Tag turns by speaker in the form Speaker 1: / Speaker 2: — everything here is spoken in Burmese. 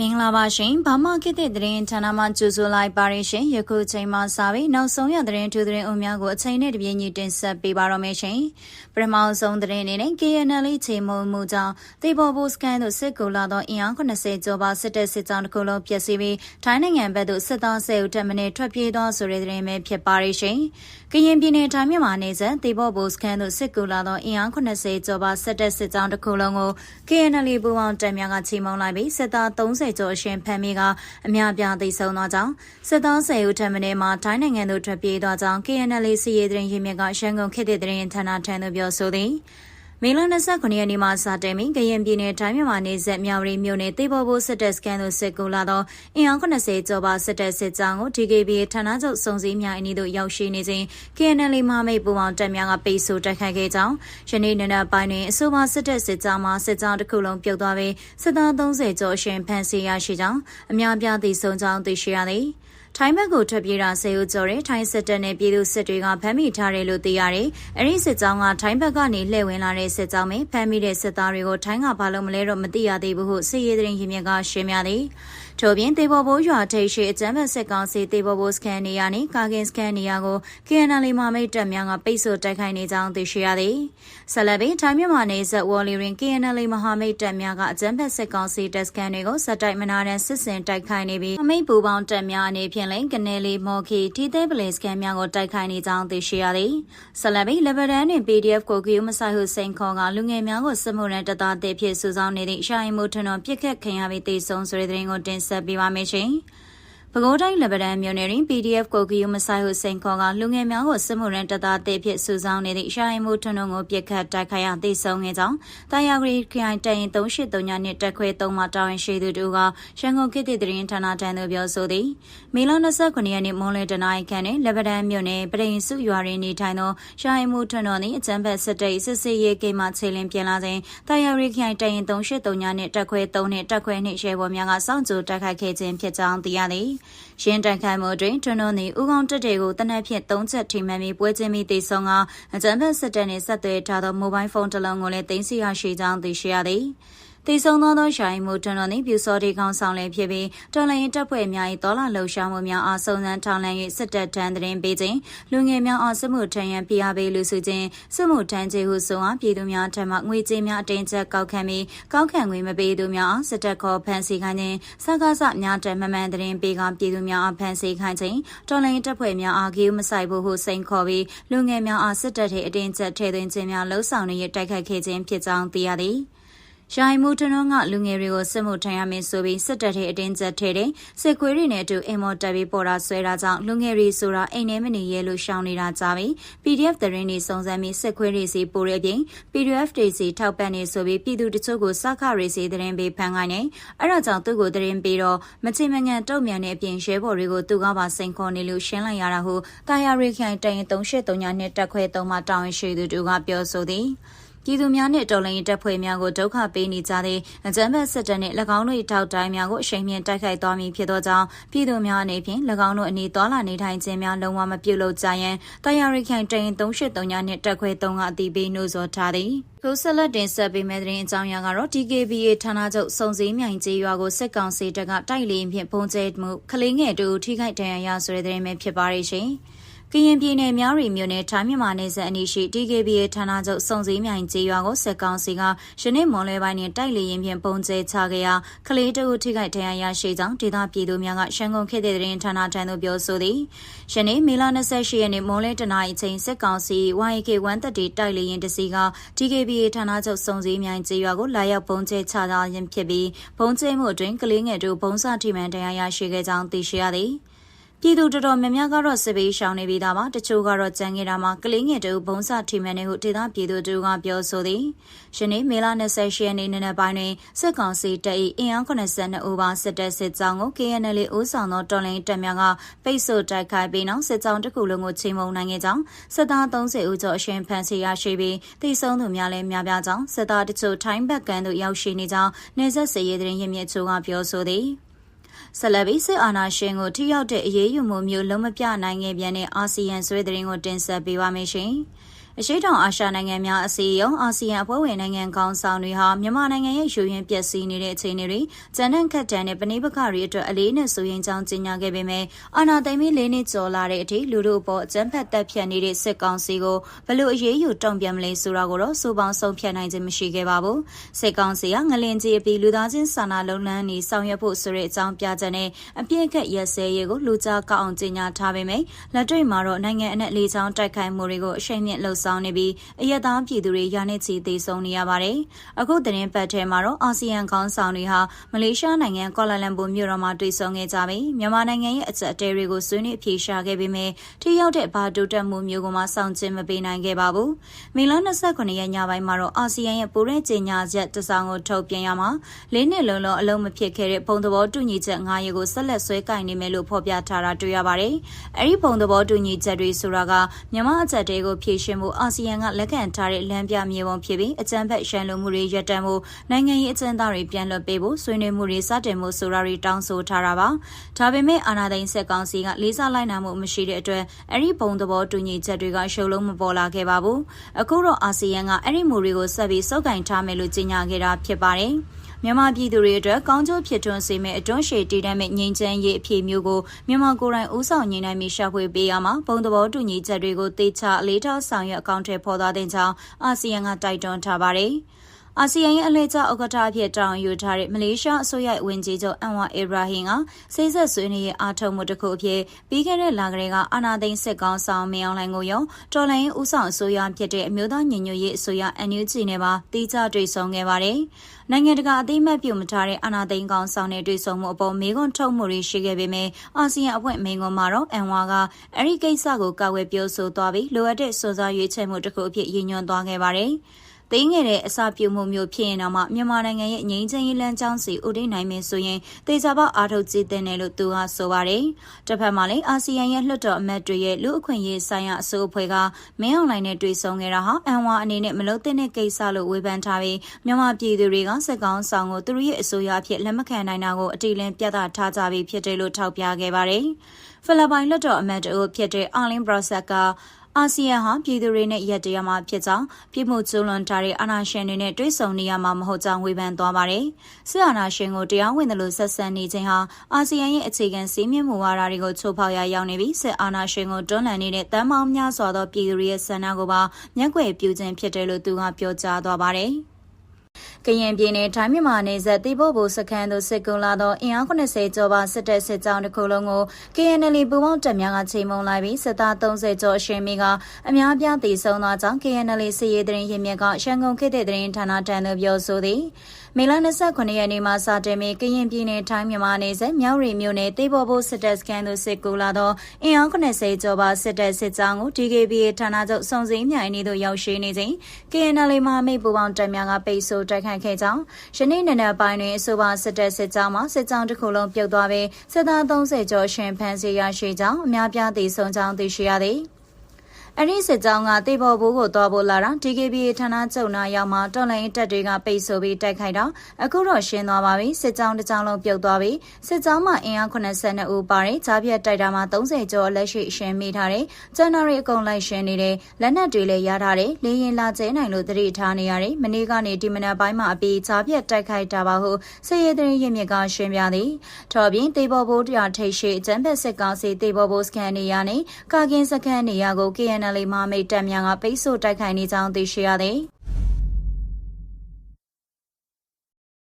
Speaker 1: မင်္ဂလာပါရှင်ဘာမခေတ်တဲ့သတင်းဌာနမှကြိုဆိုလိုက်ပါရရှင်ယခုချိန်မှစပြီးနောက်ဆုံးရသတင်းထူးသတင်းအုံများကိုအချိန်နဲ့တပြေးညီတင်ဆက်ပေးပါတော့မယ်ရှင်ပထမဆုံးသတင်းအနေနဲ့ KNL ချိန်မုံမှုကြောင့်တေဘော်ဘိုစကန်တို့စစ်ကူလာသောအင်အား80ကျော်ပါစစ်တပ်စစ်ကြောင်းတစ်ခုလုံးပျက်စီးပြီးထိုင်းနိုင်ငံဘက်သို့စစ်သားဆယ်ဦးတပ်မင်းထွက်ပြေးသောဆိုတဲ့သတင်းပဲဖြစ်ပါရရှင်ကရင်ပြည်နယ်ထိုင်းမြန်မာနယ်စပ်တေဘော်ဘိုစကန်တို့စစ်ကူလာသောအင်အား80ကျော်ပါစစ်တပ်စစ်ကြောင်းတစ်ခုလုံးကို KNL ပူပေါင်းတပ်များကချိန်မုံလိုက်ပြီးစစ်သား30 20ကျော်အရှင်ဖမ်းမိကအများပြားသိဆုံးသွားကြောင်းစစ်သားဆယ်ဦးထပ်မင်းမှာတိုင်းနိုင်ငံသို့ထွက်ပြေးသွားကြောင်း KNL စီရေးသတင်းရင်းမြစ်ကရှမ်းကုန်ခေတ်တဲ့သတင်းဌာနထံသို့ပြောဆိုသည် မေလ29ရက်နေ့မှာစတင်ပြီးကရင်ပြည်နယ်တိုင်းမြန်မာနယ်စပ်မြောက်ရီမြို့နယ်တေဘော်ဘိုစစ်တပ်စကန်သို့စစ်ကူလာသောအင်အား80ကျော်ပါစစ်တပ်စစ်ကြောင်းကို DKB ဌာနချုပ်စုံစည်းများအနီးသို့ရောက်ရှိနေစဉ် KNL မဟာမိတ်ပူပေါင်းတပ်များကပိတ်ဆို့တိုက်ခိုက်ခဲ့ကြောင်းယနေ့နေ့နက်ပိုင်းတွင်အဆိုပါစစ်တပ်စစ်ကြောင်းမှစစ်ကြောင်းတစ်ခုလုံးပြုတ်သွားပြီးစစ်သား30ကျော်အရှင်ဖမ်းဆီးရရှိကြောင်းအများပြားသည့်စုံကြောင်းသိရှိရသည်။ ထိုင်းဘက်ကိုထွက်ပြေးတာဆယ်ဦးကျော်တဲ့ထိုင်းစစ်တပ်နဲ့ပြည်သူစစ်တွေကဖမ်းမိထားတယ်လို့သိရတယ်။အဲဒီစစ်ကြောင်းကထိုင်းဘက်ကနေလှည့်ဝင်လာတဲ့စစ်ကြောင်းပဲဖမ်းမိတဲ့စစ်သားတွေကိုထိုင်းကဘာလို့မလဲတော့မသိရသေးဘူးဟုစစ်ရေးသတင်းရင်းမြစ်ကရှင်းပြသည်။ ထို့ပြင်တေဘော်ဘိုးရွာထိပ်ရှိအကြမ်းဖက်စစ်ကောင်စီတေဘော်ဘိုးစကန်နေရာနှင့်ကာကင်စကန်နေရာကို KNL မမိတ်တပ်များကပိတ်ဆို့တိုက်ခိုက်နေကြောင်းသိရှိရသည်။ဆက်လက်ပြီးထိုင်းမြန်မာနယ်စပ်ဝေါ်လီရင် KNL မဟာမိတ်တပ်များကအကြမ်းဖက်စစ်ကောင်စီတပ်စကန်တွေကိုစက်တိုက်မနာတဲ့စစ်စင်တိုက်ခိုက်နေပြီးအမိတ်ပူပေါင်းတပ်များအနေဖြင့်လည်းကနေလီမော်ခီတီသေးပလင်စကန်များကိုတိုက်ခိုက်နေကြောင်းသိရှိရသည်။ဆက်လက်ပြီးလဘရန်နှင့် PDF ကိုကီယုမဆိုင်ဟုစိန်ခေါ်ကလူငယ်များကိုစစ်မှုရန်တပ်သားအဖြစ်စုဆောင်းနေသည့်ရှာရင်မှုထွန်းတော်ပြစ်ခတ်ခံရပြီးတေဆုံးဆိုတဲ့သတင်းကိုတင်ဆက် ပေးပါမယ်ရှင်။ပဲခူးတိုင်းလက်ပတန်းမြို့နယ်တွင် PDF ကိုကီယုမဆိုင်ဟုစိန်ခေါ်ကလူငယ်များကိုစစ်မှုရန်တပ်သားတေဖြစ်စုဆောင်းနေသည့်ရှာရင်မှုထွန်းတို့ကိုပြစ်ခတ်တိုက်ခိုက်ရသိဆုံးခဲ့ကြောင်းတာယာဂရီခရိုင်တရင်383ညနှစ်တက်ခွဲ3မှာတာဝန်ရှိသူတို့ကရန်ကုန်ခေတ်သစ်သတင်းဌာနထံသို့ပြောဆိုသည်မေလ29ရက်နေ့မွန်လယ်တနိုင်းခန့်တွင်လက်ပတန်းမြို့နယ်ပရိန်စုရွာတွင်နေထိုင်သောရှာရင်မှုထွန်းတို့သည်အကြမ်းဖက်စစ်တပ်စစ်စေးရေးကိမှခြေလင်းပြန်လာစဉ်တာယာဂရီခရိုင်တရင်383ညနှစ်တက်ခွဲ3နှစ်တက်ခွဲနှစ်ရှယ်ပေါ်များကစောင့်ကြိုတိုက်ခိုက်ခဲ့ခြင်းဖြစ်ကြောင်းသိရသည်ရင်းတိုင်ခိုင်မှုတွင်ထွန်းတော်သည်ဥကောင်တက်တွေကိုတနက်ဖြန်၃ချက်ထိမှန်ပြီးပွဲချင်းပြီးတေဆုံးကအကြံဖက်စစ်တပ်နှင့်ဆက်သွယ်ထားသောမိုဘိုင်းဖုန်းတစ်လုံးကိုလည်းတင်စီရရှိကြောင်းသိရှိရသည်။ တည်ဆုံသောသောရှာရင်မှုတွန်တော်နှင့်ပြူစောတိခေါင်းဆောင်လည်းဖြစ်ပြီးတော်လှန်ရေးတပ်ဖွဲ့များ၏တော်လာလှုပ်ရှားမှုများအားစုံစမ်းထောင်လှမ်း၍စစ်တပ်ထံတရင်ပေးခြင်းလူငယ်များအားစစ်မှုထမ်းရန်ဖိအားပေးလူစုခြင်းစစ်မှုထမ်းခြင်းဟုဆိုအားပြည်သူများထံမှငွေကြေးများအတင်းကျပ်ကောက်ခံပြီးကောက်ခံငွေမပေးသူများအားစစ်တပ်ခေါ်ဖမ်းဆီးခိုင်းခြင်းစကားစများတမမှန်တရင်ပေးကပြည်သူများအားဖမ်းဆီးခိုင်းခြင်းတော်လှန်ရေးတပ်ဖွဲ့များအားဂီးမဆိုင်ဖို့ဟုစိန်ခေါ်ပြီးလူငယ်များအားစစ်တပ်ထံအတင်းကျပ်ထည့်သွင်းခြင်းများလှုံ့ဆော်နေရတိုက်ခတ်ခဲ့ခြင်းဖြစ်ကြောင်းသိရသည်။ ရိုင်မှုထနုံးကလူငယ်တွေကိုစစ်မှုထမ်းရမယ်ဆိုပြီးစစ်တပ်ထဲအတင်းကျပ်ထဲတဲ့စစ်ခွေးတွေနဲ့အတူအိမ်မော်တက်ပြီးပေါ်တာဆွဲတာကြောင့်လူငယ်တွေဆိုတာအိမ်ထဲမနေရဲလို့ရှောင်နေတာကြပြီ PDF သတင်းတွေစုံစမ်းပြီးစစ်ခွေးတွေစီပို့တဲ့အပြင် PDF တွေစီထောက်ပံ့နေဆိုပြီးပြည်သူတချို့ကိုစခရေစီသတင်းပေးဖန်ခိုင်းနေအဲ့ဒါကြောင့်သူ့ကိုသတင်းပေးတော့မချင်မငံတုံ့ပြန်တဲ့အပြင်ရဲဘော်တွေကိုသူကပါစိန်ခေါ်နေလို့ရှင်းလိုက်ရတာဟုတာယာရိခိုင်တိုင်383ညနှစ်တက်ခွဲ3မှာတောင်းရှိသူတို့ကပြောဆိုသည် ပြည်သူများနှင့်တော်လှန်ရေးတပ်ဖွဲ့များကိုဒုက္ခပေးနေကြတဲ့အကြမ်းဖက်စစ်တပ်နှင့်၎င်းတို့၏ထောက်တိုင်းများကိုအရှိန်မြင့်တိုက်ခိုက်သွားမည်ဖြစ်သောကြောင့်ပြည်သူများအနေဖြင့်၎င်းတို့အနီးသွာလာနေထိုင်ခြင်းများလုံးဝမပြုလုပ်ကြရန်တရားရိခိုင်တရင်383ညနှင့်တက်ခွဲ3ကအတိပေးနှိုးဆော်ထားသည်ကိုဆက်လက်တင်ဆက်ပေးမယ့်သတင်းအကြောင်းအရာကတော့ DKBA ဌာနချုပ်စုံစည်းမြိုင်ကျေးရွာကိုစစ်ကောင်စီတပ်ကတိုက်လေရင်ဖြင့်ပုံကျဲမှုကလေးငယ်တို့ထိခိုက်ဒဏ်ရာရဆိုတဲ့သတင်းပဲဖြစ်ပါရဲ့ရှင်။ ကရင်ပြည်နယ်မြောက်ရီမြို့နယ်ထိုင်းမြန်မာနယ်စပ်အနီးရှိ DKBA ဌာနချုပ်စုံစည်းမြိုင်ကျေးရွာကိုစစ်ကောင်စီကယနေ့မွန်လွဲပိုင်းတွင်တိုက်လေရင်ဖြင့်ပုံကျဲချခဲ့ရာကလေးတအုပ်ထိခိုက်ဒဏ်ရာရရှိကြောင်းဒေသပြည်သူများကရှမ်းကုန်ခေတ်တဲ့သတင်းဌာနထံသို့ပြောဆိုသည်ယနေ့မေလ28ရက်နေ့မွန်လွဲတနာရီချိန်စစ်ကောင်စီ YK130 တိုက်လေရင်တစီက DKBA ဌာနချုပ်စုံစည်းမြိုင်ကျေးရွာကိုလာရောက်ပုံကျဲချတာရင်ဖြစ်ပြီးပုံကျဲမှုအတွင်းကလေးငယ်တို့ဘုံစထိမှန်ဒဏ်ရာရရှိခဲ့ကြောင်းသိရှိရသည် ပြည်သူတော်တော်များများကတော့စစ်ဘေးရှောင်နေပြီးသားပါတချို့ကတော့ကြံခဲ့တာမှာကလေးငယ်တို့ဘုံစထိမှန်နေဟုဒေသပြည်သူတို့ကပြောဆိုသည်ယနေ့မေလ28ရက်နေ့နေ့ပိုင်းတွင်စစ်ကောင်စီတပ်၏အင်အား82ဦးပါစစ်တပ်စစ်ကြောင်းကို KNL ဦးဆောင်သောတော်လှန်တပ်များကပိတ်ဆို့တိုက်ခိုက်ပြီးနောက်စစ်ကြောင်းတစ်ခုလုံးကိုချိန်မုံနိုင်ခဲ့ကြောင်းစစ်သား30ဦးကျော်အရှင်ဖမ်းဆီးရရှိပြီးတိစုံသူများလည်းများပြားကြောင်းစစ်သားတချို့ထိုင်းဘက်ကန်သို့ရောက်ရှိနေကြောင်းနေဆက်စည်ရေးသတင်းရင်းမြစ်ချို့ကပြောဆိုသည် ဆက်လက်ပြီးစစ်အာဏာရှင်ကိုထိရောက်တဲ့အရေးယူမှုမျိုးလုံးမပြနိုင်ခဲ့ပြန်တဲ့အာဆီယံဆွေးသတင်းကိုတင်ဆက်ပေးပါမယ်ရှင်။ အရှိတောင်အာရှနိုင်ငံများအစည်းအရုံးအာဆီယံအဖွဲ့ဝင်နိုင်ငံကောင်းဆောင်တွေဟာမြန်မာနိုင်ငံရဲ့ယူရင်းပျက်စီးနေတဲ့အခြေအနေတွေဂျန်နန်ခတ်တန်တဲ့ပဏိပခတွေအတွက်အလေးနဲ့ဆိုရင်ကြောင်းကြေညာခဲ့ပေမဲ့အာဏာသိမ်းပြီးလေးနှစ်ကျော်လာတဲ့အထိလူတို့အပေါ်အကြမ်းဖက်တပ်ဖြတ်နေတဲ့စစ်ကောင်စီကိုဘလို့အရေးယူတုံ့ပြန်မလဲဆိုတာကိုတော့စူပေါင်းဆုံးဖြတ်နိုင်ခြင်းမရှိခဲ့ပါဘူးစစ်ကောင်စီကငလင်ကြီးအပြီးလူသားချင်းစာနာလုံလန်းနေဆောင်ရွက်ဖို့ဆိုတဲ့အကြောင်းပြချက်နဲ့အပြည့်အခက်ရက်စဲရေးကိုလူကြားကောက်အောင်ကြေညာထားပေမဲ့လက်တွေ့မှာတော့နိုင်ငံအနှံ့လေးချောင်းတိုက်ခိုက်မှုတွေကိုအရှိန်မြင့်လှုပ်ဆောင်နေပြီးအရက်သားပြည်သူတွေရာနဲ့ချီသေဆုံးနေရပါတယ်။အခုသတင်းပတ်ထဲမှာတော့အာဆီယံခေါင်းဆောင်တွေဟာမလေးရှားနိုင်ငံကွာလာလမ်ပူမြို့တော်မှာတွေ့ဆုံခဲ့ကြပြီးမြန်မာနိုင်ငံရဲ့အချက်အတဲတွေကိုဆွေးနွေးအဖြေရှာခဲ့ပေမဲ့ထိရောက်တဲ့ဘာတိုးတက်မှုမျိုးကိုမှစောင့်ကြည့်မပေးနိုင်ခဲ့ပါဘူး။မေလ29ရက်ညပိုင်းမှာတော့အာဆီယံရဲ့ပူရဲကြေညာချက်တစောင်ကိုထုတ်ပြန်ရမှာလေးနှစ်လုံးလုံးအလုံးမဖြစ်ခဲ့တဲ့ပုံသဘောတူညီချက်၅ရက်ကိုဆက်လက်ဆွဲကင်နေမယ်လို့ဖော်ပြထားတာတွေ့ရပါတယ်။အဲဒီပုံသဘောတူညီချက်တွေဆိုတာကမြန်မာအချက်တဲကိုဖြည့်ရှင်းမှုအာဆီယံကလက်ခံထားတဲ့လမ်းပြမြေပုံဖြစ်ပြီးအကြံဖက်ရှမ်းလူမှုတွေရပ်တန့်မှုနိုင်ငံရေးအကျဉ်းသားတွေပြန်လွှတ်ပေးဖို့ဆွေးနွေးမှုတွေစတင်မှုဆိုတာတွေတောင်းဆိုထားတာပါ။ဒါပေမဲ့အာဏာသိမ်းစစ်ကောင်စီကလေးစားလိုက်နာမှုမရှိတဲ့အတွက်အဲ့ဒီပုံသဘောတူညီချက်တွေကရှုံလုံးမပေါ်လာခဲ့ပါဘူး။အခုတော့အာဆီယံကအဲ့ဒီမူတွေကိုဆက်ပြီးစုပ်ကိုင်ထားမယ်လို့ကြေညာခဲ့တာဖြစ်ပါတယ်။ မြန်မာပြည်သူတွေအတွက်ကောင်းကျိုးဖြစ်ထွန်းစေမယ့်အတွန်းရှည်တည်တံ့မယ့်ငြိမ်းချမ်းရေးအဖြစ်မျိုးကိုမြန်မာကိုယ်တိုင်ဦးဆောင်ညှိနှိုင်းပြီးရှာဖွေပေးရမှာပုံသဘောတူညီချက်တွေကိုတေချာအလေးထားဆောင်ရွက်အကောင့်ထဲပေါ်သွားတဲ့ကြောင်းအာဆီယံကတိုက်တွန်းထားပါတယ်။ အာဆီယံရဲ့အလှည့်ကျဥက္ကဋ္ဌအဖြစ်တောင်းယူထားတဲ့မလေးရှားအစိုးရဝန်ကြီးချုပ်အန်ဝါအီဘရာဟင်ကစိစက်ဆွေးနွေးရေးအားထုတ်မှုတစ်ခုအဖြစ်ပြီးခဲ့တဲ့လကလေးကအာနာသိန်းစစ်ကောင်ဆောင်မင်းအောင်လှိုင်ကိုရောတော်လိုင်းဦးဆောင်အစိုးရဖြစ်တဲ့အမျိုးသားညီညွတ်ရေးအစိုးရ NUG နဲ့ပါတီးခြားတွေ့ဆုံခဲ့ပါတယ်။နိုင်ငံတကာအသိမှတ်ပြုမထားတဲ့အာနာသိန်းကောင်ဆောင်တဲ့တွေ့ဆုံမှုအပေါ်မေးခွန်းထုတ်မှုတွေရှိခဲ့ပေမဲ့အာဆီယံအဖွဲ့မိန်ကွန်မှာတော့အန်ဝါကအဲ့ဒီကိစ္စကိုကာကွယ်ပြောဆိုသွားပြီးလိုအပ်တဲ့စွစားရွေးချယ်မှုတစ်ခုအဖြစ်ရည်ညွှန်းသွားခဲ့ပါတယ်။ သိငယ်တဲ့အစပြုမှုမျိုးဖြစ်ရင်တော့မှမြန်မာနိုင်ငံရဲ့ငြိမ်းချမ်းရေးလမ်းကြောင်းစီဥဒိနိုင်မယ်ဆိုရင်တေချာပေါအားထုတ်ကြည့်တဲ့နယ်လို့သူကဆိုပါတယ်။တစ်ဖက်မှာလည်းအာဆီယံရဲ့လွှတ်တော်အမတ်တွေရဲ့လူအခွင့်အရေးဆိုင်ရာအစိုးအဖွဲ့ကမင်းအောင်လှိုင်နဲ့တွေ့ဆုံခဲ့တာဟာအန်ဝါအနေနဲ့မလို့တဲ့ကိစ္စလို့ဝေဖန်ထားပြီးမြန်မာပြည်သူတွေကစက်ကောင်းဆောင်ကိုသူတို့ရဲ့အစိုးရအဖြစ်လက်မခံနိုင်တာကိုအတိအလင်းပြသထားကြပြီးဖြစ်တယ်လို့ထောက်ပြခဲ့ပါတယ်။ဖိလစ်ပိုင်လွှတ်တော်အမတ်တို့ဖြစ်တဲ့အာလင်ဘရော့ဆက်က အာဆီယံဟာပြည်သူတွေနဲ့ရက်တရားမှာဖြစ်ကြောင်းပြည်မှုကျူးလွန်ထားတဲ့အာဏာရှင်တွေနဲ့တွေ့ဆုံနေရမှာမဟုတ်ကြောင်းဝေဖန်သွားပါတယ်။စစ်အာဏာရှင်ကိုတရားဝင်တယ်လို့ဆက်ဆံနေခြင်းဟာအာဆီယံရဲ့အခြေခံစည်းမျဉ်းမူဝါဒတွေကိုချိုးဖောက်ရရောက်နေပြီးစစ်အာဏာရှင်ကိုတွန်းလှန်နေတဲ့တမ်းမောင်းများစွာသောပြည်သူတွေရဲ့ဆန္ဒကိုပါမျက်ကွယ်ပြုခြင်းဖြစ်တယ်လို့သူကပြောကြားသွားပါတယ်။ကရင်ပြည်နယ်ထိုင်းမြန်မာနယ်စပ်တိဖို့ဘူစခန်းသို့စစ်ကူလာသောအင်အား80ကျော်ပါစစ်တပ်စစ်ကြောင်းတစ်ခုလုံးကို KNL ပူပေါင်းတပ်များကချိန်မုံလိုက်ပြီးစစ်သား30ကျော်အရှင်မီကအများပြားတည်ဆုံသောကြောင့် KNL စစ်ရေးတရင်ရင်းမြစ်ကရှန်ကုန်ခေတ်တဲ့တရင်ဌာနတန်သို့ပြောဆိုသည်မေလ29ရက်နေ့မှာစတင်ပြီးကရင်ပြည်နယ်ထိုင်းမြန်မာနယ်စပ်မြောက်ရီမြို့နယ်တေဘောဘိုစစ်တပ်စခန်းသို့စစ်ကူလာသောအင်အား80ကျော်ပါစစ်တပ်စစ်ကြောင်းကို DKBA ဌာနချုပ်စုံစည်းမြိုင်နေသို့ရောက်ရှိနေချိန် KNL မဟာမိတ်ပူပေါင်းတပ်များကပိတ်ဆို့တိုက်ခိုက်ခဲ့ကြောင်းယနေ့နံနက်ပိုင်းတွင်အဆိုပါစစ်တပ်စစ်ကြောင်းမှစစ်ကြောင်းတစ်ခုလုံးပြုတ်သွားပြီးစစ်သား30ကျော်ရှင်ဖမ်းဆီးရရှိကြောင်းအများပြားသိဆုံးကြောင်းသိရှိရသည်။ အဲ့ဒီစစ်ကြောင်းကတေဘော်ဘိုးကိုသွားဖို့လာတာ DKBA ဌာနချုပ်နာရောက်မှာတော်လိုင်းတက်တွေကပိတ်ဆို့ပြီးတိုက်ခိုက်တာအခုတော့ရှင်းသွားပါပြီစစ်ကြောင်းတစ်ကြောင်းလုံးပြုတ်သွားပြီစစ်ကြောင်းမှာအင်အား82ဦးပါတယ်ဂျားပြတ်တိုက်တာမှာ30ကျော်လက်ရှိရှင်းမိထားတယ်ကျန်တော်ရီအကုန်လိုက်ရှင်းနေတယ်လက်နက်တွေလည်းရထားတယ်လေရင်လာကျဲနိုင်လို့တတိထားနေရတယ်မနေ့ကနေဒီမနက်ပိုင်းမှာအပြီးဂျားပြတ်တိုက်ခိုက်တာပါဟုစစ်ရေးတရင်ရမြစ်ကရှင်းပြသည်ထော်ပြင်တေဘော်ဘိုးတရားထိတ်ရှိကျန်းဖက်စစ်ကောင်စီတေဘော်ဘိုးစကန်နေရနေကာကင်းစကန်နေရကို KNL မဟာမိတ်တပ်များကပိတ်ဆို့တိုက်ခိုက်နေကြောင်းသိရှိရသည်။